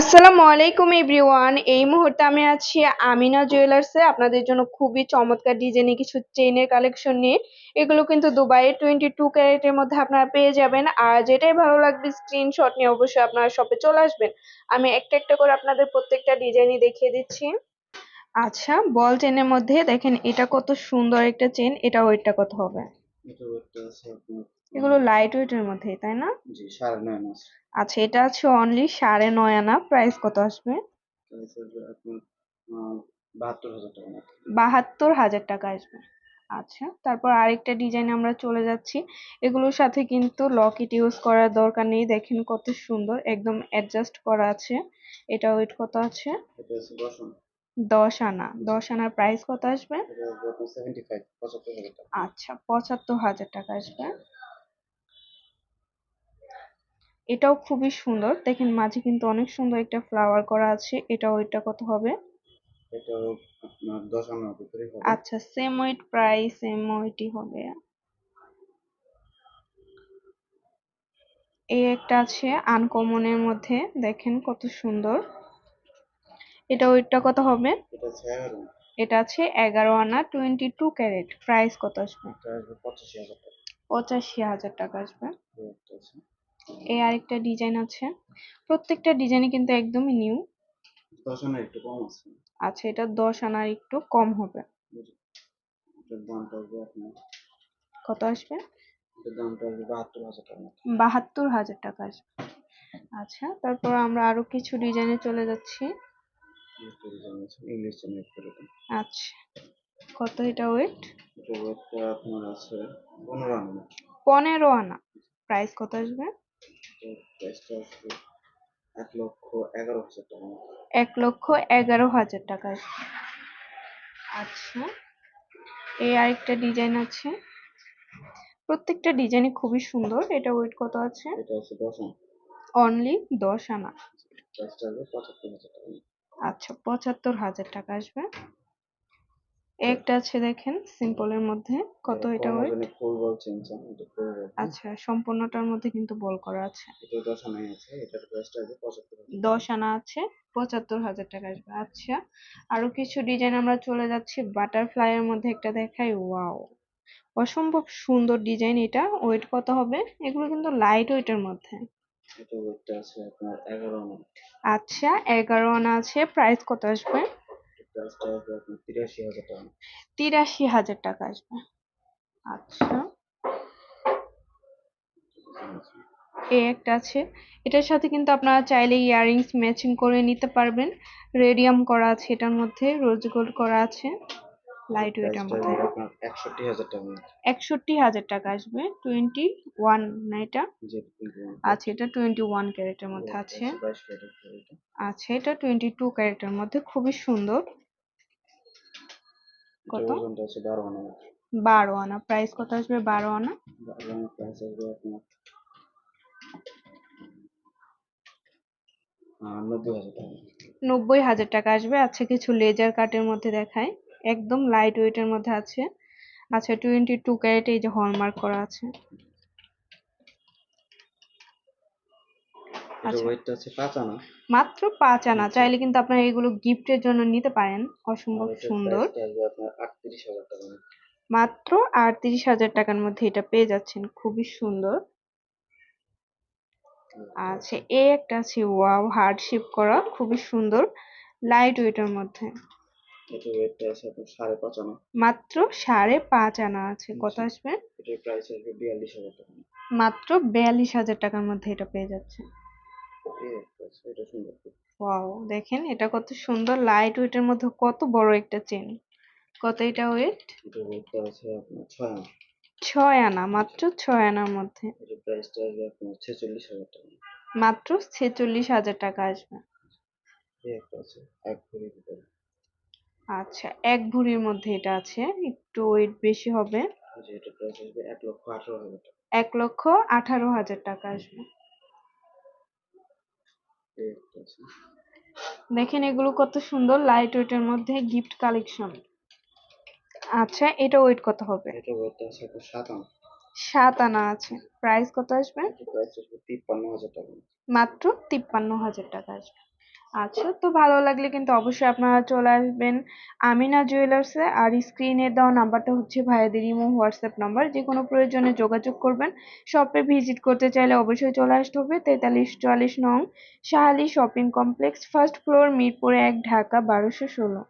আসসালামু আলাইকুম এভরিওয়ান। এই মুহূর্তে আমি আছি আমিনা জুয়েলার্সে আপনাদের জন্য খুবই চমৎকার ডিজাইনের কিছু চেইনের কালেকশন নিয়ে। এগুলো কিন্তু দুবাইয়ের টোয়েন্টি টু ক্যারেটের মধ্যে আপনারা পেয়ে যাবেন। আর যেটাই ভালো লাগবে স্ক্রিনশট নিয়ে অবশ্যই আপনারা শপে চলে আসবেন। আমি একটা একটা করে আপনাদের প্রত্যেকটা ডিজাইনই দেখিয়ে দিচ্ছি। আচ্ছা বল চেনের মধ্যে দেখেন এটা কত সুন্দর একটা চেন এটা ওয়েটটা কত হবে। এগুলো লাইট ওয়েটের মধ্যে তাই না? জি সাড়ে নয় মাস। আচ্ছা এটা আছে অনলি সাড়ে নয় আনা প্রাইস কত আসবে? বাহাত্তর হাজার টাকা বাহাত্তর হাজার টাকা আসবে। আচ্ছা তারপর আরেকটা ডিজাইন আমরা চলে যাচ্ছি। এগুলোর সাথে কিন্তু লকেট ইউজ করার দরকার নেই। দেখেন কত সুন্দর একদম অ্যাডজাস্ট করা আছে। এটা ওয়েট কত আছে? দশ আনা। দশ আনার প্রাইস কত আসবে? আচ্ছা পঁচাত্তর হাজার টাকা আসবে। এটাও খুবই সুন্দর। দেখেন মাঝে কিন্তু অনেক সুন্দর একটা ফ্লাওয়ার করা আছে। এটাও এটা কত হবে? এটাও আপনার দশ আনার ভিতরে হবে। আচ্ছা সেম ওয়েট প্রাইস সেম ওয়েটই হবে। এই একটা আছে আনকমনের মধ্যে। দেখেন কত সুন্দর। এটা ওয়েটটা কত হবে? এটা আছে এগারো আনা। টোয়েন্টি টু ক্যারেট প্রাইস কত আসবে? পঁচাশি হাজার টাকা। আসবে। একটা আরেকটা ডিজাইন আছে। প্রত্যেকটা ডিজাইনই কিন্তু একদমই নিউ দশ আনার একটু কম আছে। আচ্ছা এটা দশ আনার একটু কম হবে। কত আসবে? বাহাত্তর হাজার টাকা আসবে। আচ্ছা তারপর আমরা আরও কিছু ডিজাইনে চলে যাচ্ছি। ডিজাইন আচ্ছা কত এটা ওয়েট আনা। পনেরো আনা। প্রাইস কত আসবে? এক লক্ষ এগারো হাজার টাকা। এক লক্ষ এগারো হাজার টাকা আচ্ছা এই আরেকটা ডিজাইন আছে। প্রত্যেকটা ডিজাইনই খুবই সুন্দর। এটা ওয়েট কত আছে? এটা আছে দশ আনা। অনলি দশ আনা। মতো। আচ্ছা পঁচাত্তর হাজার টাকা আসবে। একটা আছে দেখেন সিম্পলের মধ্যে। কত এটা ওয়েট ফুল বল চেঞ্জ এটা ফুল আচ্ছা সম্পূর্ণটার মধ্যে কিন্তু বল করা আছে। এটা দশ আছে এটার প্রাইসটা আনা আছে পঁচাত্তর হাজার টাকা আসবে। আচ্ছা আরও কিছু ডিজাইন আমরা চলে যাচ্ছি বাটারফ্লাই এর মধ্যে একটা দেখাই ওয়াও অসম্ভব সুন্দর ডিজাইন এটা। ওয়েট কত হবে? এগুলো কিন্তু লাইট ওয়েটের মধ্যে। এটা ওয়েটটা আছে আপনার এগারো আনা। আচ্ছা এগারো আনা আছে প্রাইস কত আসবে? প্রাইসটা আসবে আপনার তিরাশি হাজার টাকা। তিরাশি হাজার টাকা আসবে। আচ্ছা। এই একটা আছে। এটার সাথে কিন্তু আপনারা চাইলে ইয়াররিংস ম্যাচিং করে নিতে পারবেন। রেডিয়াম করা আছে এটার মধ্যে রোজ গোল্ড করা আছে। লাইট ওয়েটের মধ্যে। একষট্টি হাজার টাকা। একষট্টি হাজার টাকা আসবে। টোয়েন্টি ওয়ান না এটা? আচ্ছা এটা টোয়েন্টি ওয়ান ক্যারেটের মধ্যে আছে। আচ্ছা এটা টোয়েন্টি টু ক্যারেটের মধ্যে। খুবই সুন্দর। কত? ওজনটা আছে বারো আনা মাত্র। বারো আনা। প্রাইস কত আসবে বারো আনা? বারো আনা প্রাইস আসবে আপনার আহ, নব্বই হাজার টাকা। টাকা আসবে। আচ্ছা কিছু লেজার কাটের মধ্যে দেখায় একদম লাইট ওয়েটের মধ্যে আছে। আচ্ছা টোয়েন্টি টু ক্যারেট এই যে হলমার্ক করা আছে। আচ্ছা। ওয়েটটা আছে পাঁচ আনা। মাত্র পাঁচ আনা। চাইলে কিন্তু আপনারা এগুলো গিফটের জন্য নিতে পারেন। অসম্ভব সুন্দর। আপনার টাকা মাত্র আটত্রিশ হাজার টাকার মধ্যে এটা পেয়ে যাচ্ছেন। খুবই সুন্দর। আচ্ছা। এই একটা আছে ওয়াও হার্ড শেপ করা। খুবই সুন্দর। লাইট ওয়েটের মধ্যে। মাত্র সাড়ে পাঁচ আনা আছে। কত আসবে। মাত্র বিয়াল্লিশ হাজার টাকার মধ্যে এটা পেয়ে যাচ্ছে এটা সুন্দর ওয়াও দেখেন এটা কত সুন্দর লাইট ওয়েটের মধ্যে কত বড় একটা চেন কত এটা ওয়েট এটা ওয়েটটা আছে আপনার ছয় আনা। ছয় আনা মাত্র ছয় আনার মধ্যে। এটার প্রাইসটা আসবে আপনার ছেচল্লিশ হাজার টাকা। মাত্র ছেচল্লিশ হাজার টাকা আসবে। আচ্ছা এক ভরির মধ্যে এটা আছে একটু ওয়েট বেশি হবে। আসবে এক লক্ষ আঠারো হাজার টাকা। হাজার আসবে। দেখেন এগুলো কত সুন্দর লাইট ওয়েট এর মধ্যে গিফট কালেকশন আচ্ছা এটা ওয়েট কত হবে? এটা ওয়েট আছে সাত আনা। সাত আনা আছে। প্রাইস কত আসবে? এটার প্রাইস আসবে তিপ্পান্ন হাজার টাকা। মাত্র তিপ্পান্ন হাজার টাকা আসবে। আচ্ছা তো ভালো লাগলে কিন্তু অবশ্যই আপনারা চলে আসবেন আমিনা জুয়েলার্সে আর স্ক্রিনে দেওয়া নাম্বারটা হচ্ছে ভাইয়াদের ইমো হোয়াটসঅ্যাপ নাম্বার যে কোনো প্রয়োজনে যোগাযোগ করবেন। শপে ভিজিট করতে চাইলে অবশ্যই চলে আসতে হবে। তেতাল্লিশ চুয়াল্লিশ নং Shahali shopping complex first floor মিরপুরে এক, ঢাকা, বারোশো ষোলো।